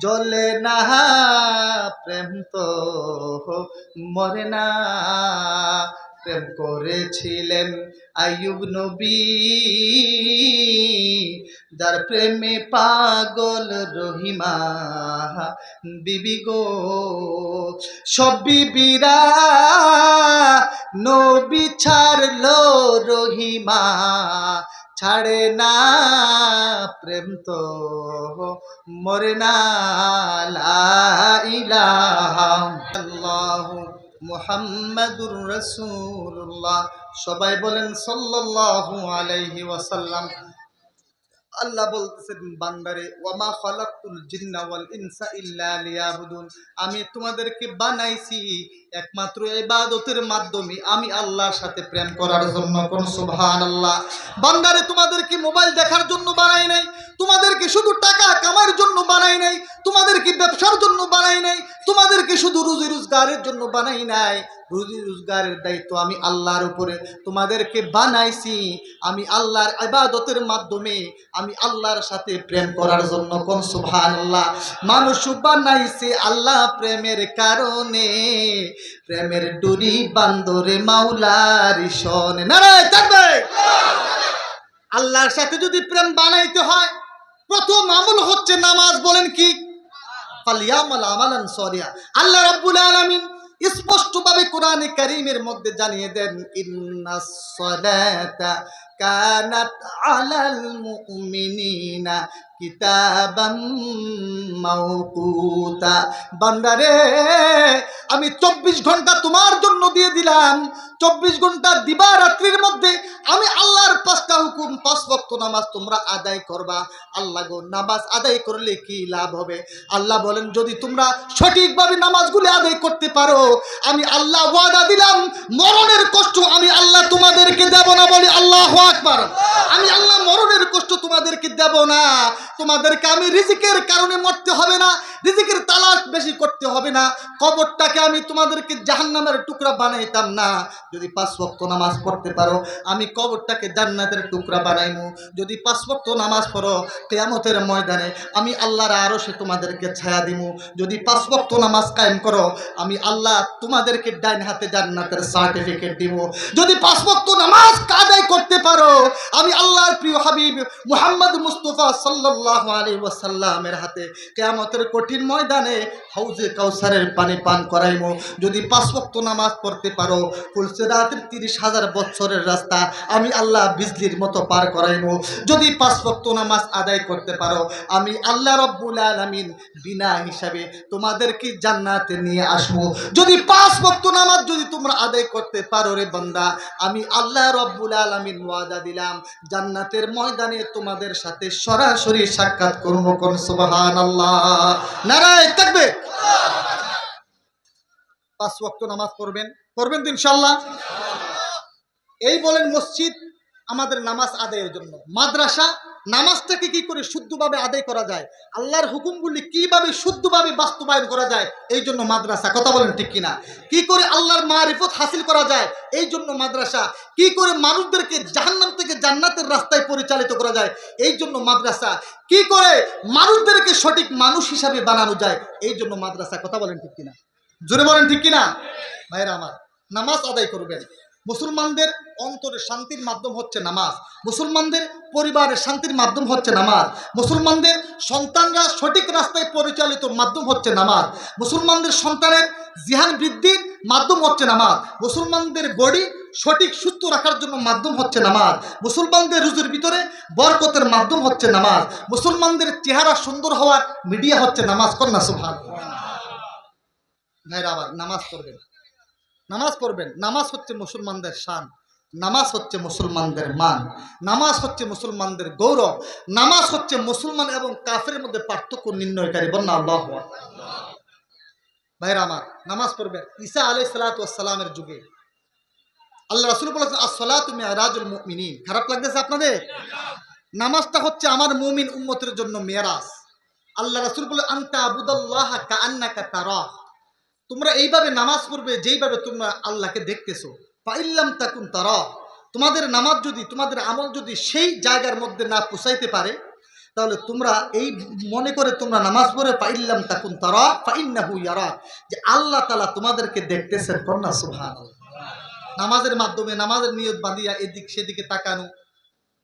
জ্বলে না, প্রেম তো মরে না। প্রেম করেছিলেন আয়ুব নবী, যার প্রেমে পাগল রহিমা। বিবি গো, সব বিবিরা নবী ছাড়লো রহিমা। ছাড়ে না প্রেম তো মরে না। ইল্লাল্লাহু মুহাম্মাদুর রসুল্লাহ সবাই বলেন সাল্লাল্লাহু আলাইহি ওয়াসাল্লাম আল্লাহ বলতেছেন বান্দারে, ওয়ামা খালাকতুল জিন্না ওয়াল ইনসা ইল্লা লিয়াবুদুন। আমি তোমাদেরকে বানাইছি একমাত্র ইবাদতের মাধ্যমে। আমি আল্লাহর সাথে প্রেম করার জন্য কোন সুবহানাল্লাহ। বান্দারে তোমাদেরকে মোবাইল দেখার জন্য বানাই নাই? তোমাদেরকে শুধু টাকা কামার জন্য বানাই নাই? তোমাদেরকে ব্যবসার জন্য বানাই নাই? তোমাদেরকে শুধু রুজি রোজগারের জন্য বানাই নাই? রুজি রোজগারের দায়িত্ব আমি আল্লাহর উপরে। তোমাদেরকে বানাইছি আমি আল্লাহর ইবাদতের মাধ্যমে আমি আল্লাহর সাথে প্রেম করার জন্য। কোন আল্লাহ মানুষ বানাইছে আল্লাহ প্রেমের কারণে। প্রেমের ডুরি বান্দরে মাওলার সনে নারায় আল্লাহর সাথে যদি প্রেম বানাইতে হয়, প্রথম আমল হচ্ছে নামাজ, বলেন কি? আল্লাহ রাব্বুল আলামিন স্পষ্টভাবে কোরআনে কারিমের মধ্যে জানিয়ে দেন ইন্নাস সালাতা কানাত আলাল মুমিনিনা মাওকুতা বান্দারে, আমি চব্বিশ ঘণ্টা তোমার জন্য দিয়ে দিলাম। চব্বিশ ঘণ্টা দিবা রাত্রির মধ্যে আমি আল্লাহর পাঁচটা হুকুম, পাঁচ ভক্ত নামাজ তোমরা আদায় করবা। আল্লাহ গো, নামাজ আদায় করলে কি লাভ হবে? আল্লাহ বলেন, যদি তোমরা সঠিকভাবে নামাজগুলি আদায় করতে পারো, আমি আল্লাহ ওয়াদা দিলাম, মরণের কষ্ট আমি আল্লাহ তোমাদেরকে দেব না বলি আল্লাহ আকবার আমি আল্লাহ মরণের কষ্ট তোমাদেরকে দেব না। তোমাদেরকে আমি রিজিকের কারণে মরতে হবে না, রিজিকের তালাশ বেশি করতে হবে না। কবরটাকে আমি তোমাদেরকে জাহান্নামের টুকরা বানাইতাম না। যদি পাঁচ ওয়াক্ত নামাজ পড়তে পারো, আমি কবরটাকে জান্নাতের টুকরা বানাইমু। যদি পাঁচ ওয়াক্ত নামাজ পড়ো, কেয়ামতের ময়দানে আমি আল্লাহর আরও সে তোমাদেরকে ছায়া দিমু। যদি পাঁচ ওয়াক্ত নামাজ কায়েম করো, আমি আল্লাহ তোমাদেরকে ডাইন হাতে জান্নাতের সার্টিফিকেট দিব যদি পাঁচ ওয়াক্ত নামাজ কাদাই করতে পারো, আমি আল্লাহর প্রিয় হাবিব মুহাম্মদ মুস্তফা সাল্লাল্লাহু আলাইহি ওয়াসাল্লামের হাতে কেয়ামতের কঠিন ময়দানে হাউজে কাউসারের পানি পান করাইমো। যদি পাঁচ ওয়াক্ত নামাজ পড়তে পারো ফুলসেরাতের তিরিশ হাজার বছরের রাস্তা আমি আল্লাহ বিজলির মতো পার করাইমো। যদি পাঁচ ওয়াক্ত নামাজ আদায় করতে পারো, আমি আল্লাহ রব্বুল আলামিন বিনা হিসাবে তোমাদেরকে জান্নাতে নিয়ে আসব। যদি পাঁচ ওয়াক্ত নামাজ যদি তোমরা আদায় করতে পারো রে বান্দা, আমি আল্লাহ রব্বুল আলামিন ওয়াদা দিলাম, জান্নাতের ময়দানে তোমাদের সাথে সরাসরি সাক্ষাৎ করুন কোন সুবহানাল্লাহ। নারায় থাকবে পাঁচ ওয়াক্ত নামাজ পড়বেন। পড়বেন তো ইনশাল্লাহ এই বলেন মসজিদ আমাদের নামাজ আদায়ের জন্য। মাদ্রাসা নামাজটাকে কি করে শুদ্ধভাবে আদায় করা যায়? আল্লাহর হুকুমগুলি কীভাবে শুদ্ধভাবে বাস্তবায়ন করা যায়? এই জন্য মাদ্রাসা, কথা বলেন ঠিক কিনা? কি করে আল্লাহর মারিফত হাসিল করা যায়? এই জন্য মাদ্রাসা। কি করে মানুষদেরকে জাহান্নাম থেকে জান্নাতের রাস্তায় পরিচালিত করা যায়? এই জন্য মাদ্রাসা। কি করে মানুষদেরকে সঠিক মানুষ হিসাবে বানানো যায়? এই জন্য মাদ্রাসা, কথা বলেন ঠিক কিনা? জোরে বলেন ঠিক কিনা? ভাইরা আমার, নামাজ আদায় করবেন। মুসলমানদের অন্তরে শান্তির মাধ্যম হচ্ছে নামাজ। মুসলমানদের পরিবারের শান্তির মাধ্যম হচ্ছে নামাজ। মুসলমানদের সন্তানরা সঠিক রাস্তায় পরিচালিত মাধ্যম হচ্ছে নামাজ। মুসলমানদের সন্তানের জিহান বৃদ্ধির মাধ্যম হচ্ছে নামাজ। মুসলমানদের বডি সঠিক, সুস্থ রাখার জন্য মাধ্যম হচ্ছে নামাজ। মুসলমানদের রুজির ভিতরে বরকতের মাধ্যম হচ্ছে নামাজ। মুসলমানদের চেহারা সুন্দর হওয়ার মিডিয়া হচ্ছে নামাজ। কন্যা সুভান ভাইরা, আবার নামাজ পড়বেন। নামাজ পড়বেন। নামাজ হচ্ছে মুসলমানদের শান। নামাজ হচ্ছে মুসলমানদের মান। নামাজ হচ্ছে মুসলমানদের গৌরব। নামাজ হচ্ছে মুসলমান এবং কাফের মধ্যে পার্থক্য নির্ণয়কারী বন্যা আল্লাহ ভাইরা আমার, নামাজ পড়বেন। ঈসা আলাই সালাতামের যুগে। আল্লাহ রাসুল বলেছেন আসলা তুমি রাজুল মুমিনী খারাপ লাগতেছে আপনাদের? নামাজটা হচ্ছে আমার মুমিন উম্মতের জন্য মেরাজ আল্লাহ রাসুল বলে আন্তা আবুদাল্লাহ কা আন্নাকা তারা তোমরা এইভাবে নামাজ পড়বে যেইভাবে তোমরা আল্লাহকে দেখতেছো। পাইল্লাম তাকুন তারা। তোমাদের নামাজ যদি, তোমাদের আমল যদি সেই জায়গার মধ্যে না পুষাইতে পারে, তাহলে তোমরা এই মনে করে তোমরা নামাজ পড়ে পাইল্লাম তাকুন তারা, ফাইন্নাহু ইয়ারা। যে আল্লাহ তালা তোমাদেরকে দেখতেছেন কন্যা সুহান নামাজের মাধ্যমে, নামাজের নিয়ত বাঁধিয়া এদিক সেদিকে তাকানো,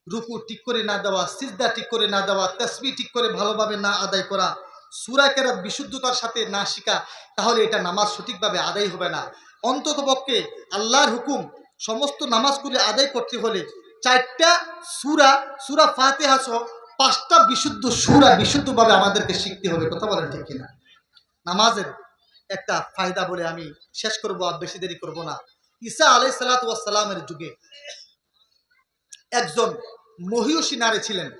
রুকু ঠিক করে না দেওয়া, সিজদা ঠিক করে না দেওয়া তসবি ঠিক করে ভালোভাবে না আদায় করা সুরা কেরাত বিশুদ্ধতার সাথে না শিখা, তাহলে এটা নামাজ সঠিকভাবে আদায় হবে না। অন্তত পক্ষে আল্লাহর হুকুম, সমস্ত নামাজগুলি আদায় করতে হলে চারটা সুরা সুরা ফাতেহা সহ পাঁচটা বিশুদ্ধ সুরা বিশুদ্ধভাবে আমাদেরকে শিখতে হবে, কথা বলেন ঠিক কিনা? নামাজের একটা ফায়দা বলে আমি শেষ করব, আর বেশি দেরি করব না। ঈসা আলাই সালাতামের যুগে একজন মহিষী নারী ছিলেন।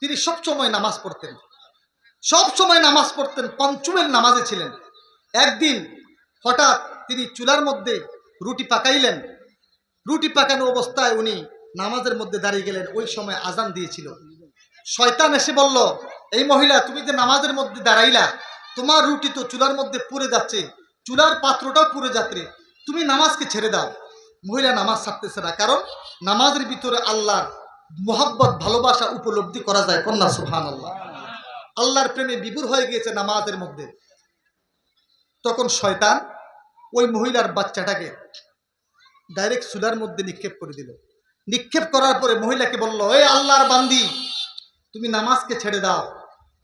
তিনি সবসময় নামাজ পড়তেন। সব সময় নামাজ পড়তেন, পঞ্চমের নামাজে ছিলেন। একদিন হঠাৎ তিনি চুলার মধ্যে রুটি পাকাইলেন। রুটি পাকানো অবস্থায় উনি নামাজের মধ্যে দাঁড়িয়ে গেলেন, ওই সময় আজান দিয়েছিল। শয়তান এসে বলল, এই মহিলা, তুমি যে নামাজের মধ্যে দাঁড়াইলা, তোমার রুটি তো চুলার মধ্যে পুড়ে যাচ্ছে। চুলার পাত্রটাও পুড়ে যাচ্ছে। তুমি নামাজকে ছেড়ে দাও। মহিলা নামাজ ছাড়তেছে না, কারণ নামাজের ভিতরে আল্লাহর মোহাব্বত, ভালোবাসা উপলব্ধি করা যায়। কন্যা সুহান আল্লাহ আল্লাহর প্রেমে বিভুর হয়ে গিয়েছে নামাজের মধ্যে। তখন শয়তান ওই মহিলার বাচ্চাটাকে ডাইরেক্ট চুলার মধ্যে নিক্ষেপ করে দিল। নিক্ষেপ করার পরে মহিলাকে বলল এই আল্লাহর বান্দি, তুমি নামাজকে ছেড়ে দাও।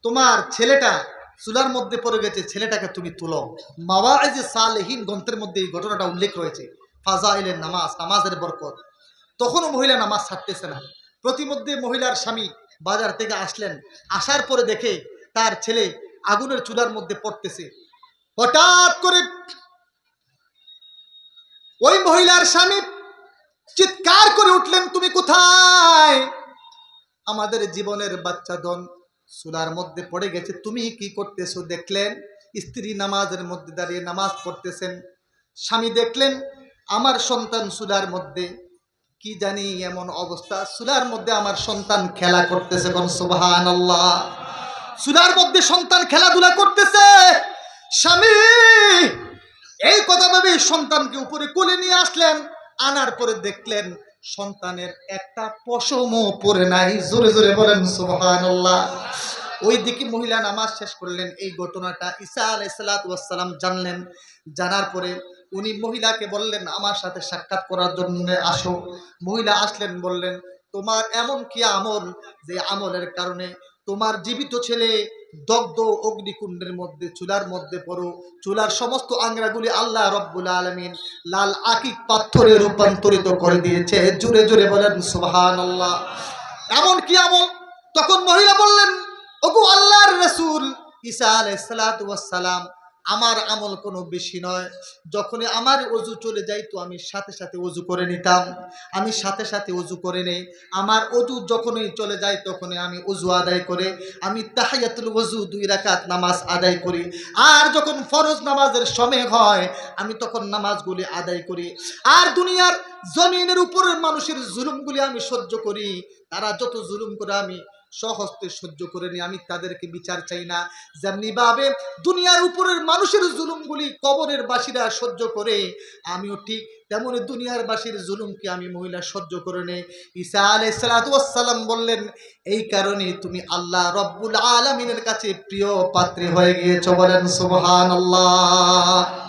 তোমার ছেলেটা চুলার মধ্যে পড়ে গেছে, ছেলেটাকে তুমি তুলো। মাওয়াজে সালেহীন গ্রন্থের মধ্যে এই ঘটনাটা উল্লেখ রয়েছে। ফাজা ফাজাইলের নামাজ, নামাজের বরকত। তখনও মহিলা নামাজ ছাড়তেছে না। প্রতিমধ্যে মহিলার স্বামী বাজার থেকে আসলেন। আসার পরে দেখে তার ছেলে আগুনের চুলার মধ্যে পড়তেছে। হঠাৎ করে ওই মহিলার স্বামী চিৎকার করে উঠলেন, তুমি কোথায়? আমাদের জীবনের বাচ্চা দন চুলার মধ্যে পড়ে গেছে। তুমি কি করতেছো? দেখলেন। স্ত্রী নামাজের মধ্যে দাঁড়িয়ে নামাজ পড়তেছেন। স্বামী দেখলেন, আমার সন্তান চুলার মধ্যে কি জানি এমন অবস্থা। চুলার মধ্যে আমার সন্তান খেলা করতেছে কোন সুবাহান আল্লাহ চুলার মধ্যে সন্তান খেলাধুলা করতেছে। স্বামী, এই কথা ভেবে সন্তানকে উপরে কোলে নিয়ে আসলেন, আনার পরে দেখলেন সন্তানের একটা পশমও পরে নাই। জোরে জোরে বলেন সুবহানাল্লাহ। ওই দিকে মহিলা নামাজ শেষ করলেন। এই ঘটনাটা ঈসা আলাইসালাম জানলেন। জানার পরে উনি মহিলাকে বললেন, আমার সাথে সাক্ষাৎ করার জন্য আসো। মহিলা আসলেন, বললেন, তোমার এমন কি আমল যে আমলের কারণে তোমার জীবিত ছেলে দগ্ধ অগ্নিকুণ্ডের মধ্যে, চুলার মধ্যে পড়ো, চুলার সমস্ত আংরাগুলি আল্লাহ রব্বুল আলমিন লাল আকিক পাথরে রূপান্তরিত করে দিয়েছে। জুড়ে জুড়ে বলেন সুবাহান আল্লাহ এমন কি আমল? তখন মহিলা বললেন, ওগু আল্লাহর রসুল ঈসা আলাইসালাম আমার আমল কোনো বেশি নয়। যখনই আমার অজু চলে যাই তো আমি সাথে সাথে অজু করে নিতাম। আমি সাথে সাথে অজু করে নেই। আমার অজু যখনই চলে যায়, তখনই আমি অজু আদায় করে। আমি তাহাইয়াতুল অজু দুই রাকাত নামাজ আদায় করি। আর যখন ফরজ নামাজের সময় হয়, আমি তখন নামাজগুলি আদায় করি। আর দুনিয়ার জমিনের উপরের মানুষের জুলুমগুলি আমি সহ্য করি। তারা যত জুলুম করে আমি সহস্তে সহ্য করে নি আমি তাদেরকে বিচার চাই না। যেমনি ভাবে দুনিয়ার উপরের মানুষের জুলুমগুলি কবরের বাসীরা সহ্য করে, আমিও ঠিক তেমনি দুনিয়ার বাসীর জুলুমকে আমি মহিলা সহ্য করে নেই। ঈসা আলাইসালাম বললেন, এই কারণে তুমি আল্লাহ রব্বুল আলমিনের কাছে প্রিয় পাত্রী হয়ে গিয়েছ। বলেন সুবহান আল্লাহ